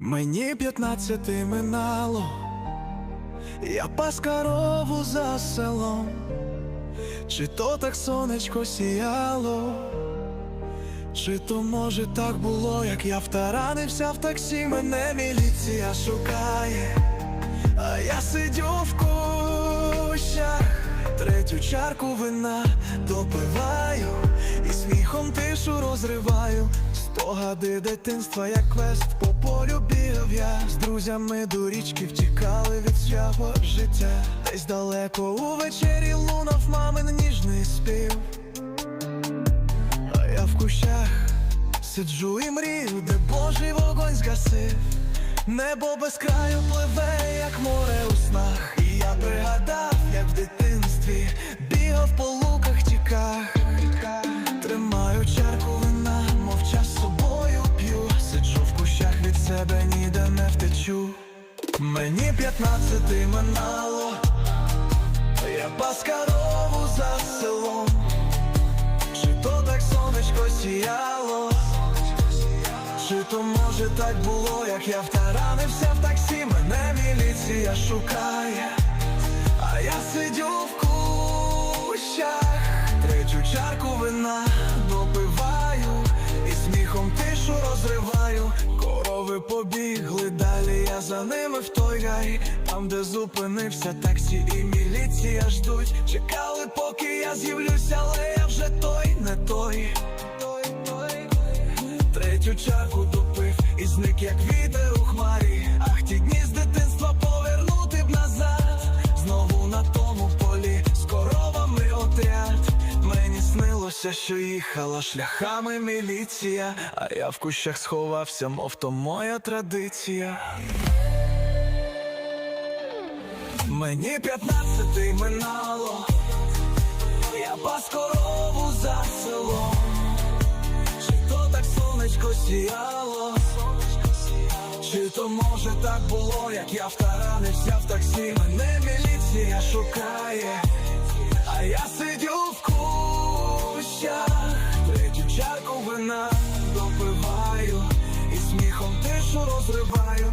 Мені п'ятнадцяти минало, я пас корову за селом, чи то так сонечко сіяло, чи то може так було, як я втаранився в таксі, мене міліція шукає, а я сидю в кущах, третю чарку вина допиваю, і сміхом тишу розриваю. Спогади дитинства, як квест по полю бігав я з друзями до річки втікали від свого життя. Десь далеко увечері лунав мамин ніжний спів. А я в кущах сиджу і мрію, де Божий вогонь згасив. Небо без краю пливе, як море Мені п'ятнадцяти минало, я пас корову за селом. Чи то так сонечко сіяло? Чи то може так було, як я втаранився в таксі, мене міліція шукає, а я сидю в кущах, третю чарку вина допиваю, і сміхом тишу розриваю. Корови побігли далі, за ними в той гай, там, де зупинився таксі, і міліція ждуть. Чекали, поки я з'явлюся, але я вже той, не той. Третю чарку допив і зник, як вітер снилося, що їхала шляхами міліція, а я в кущах сховався, мов то моя традиція. Мені п'ятнадцятий минало, я пас корову за селом. Чи то так сонечко сіяло, чи то може так було, як я втаранився в таксі, мене міліція шукає, а я тишу розриваю.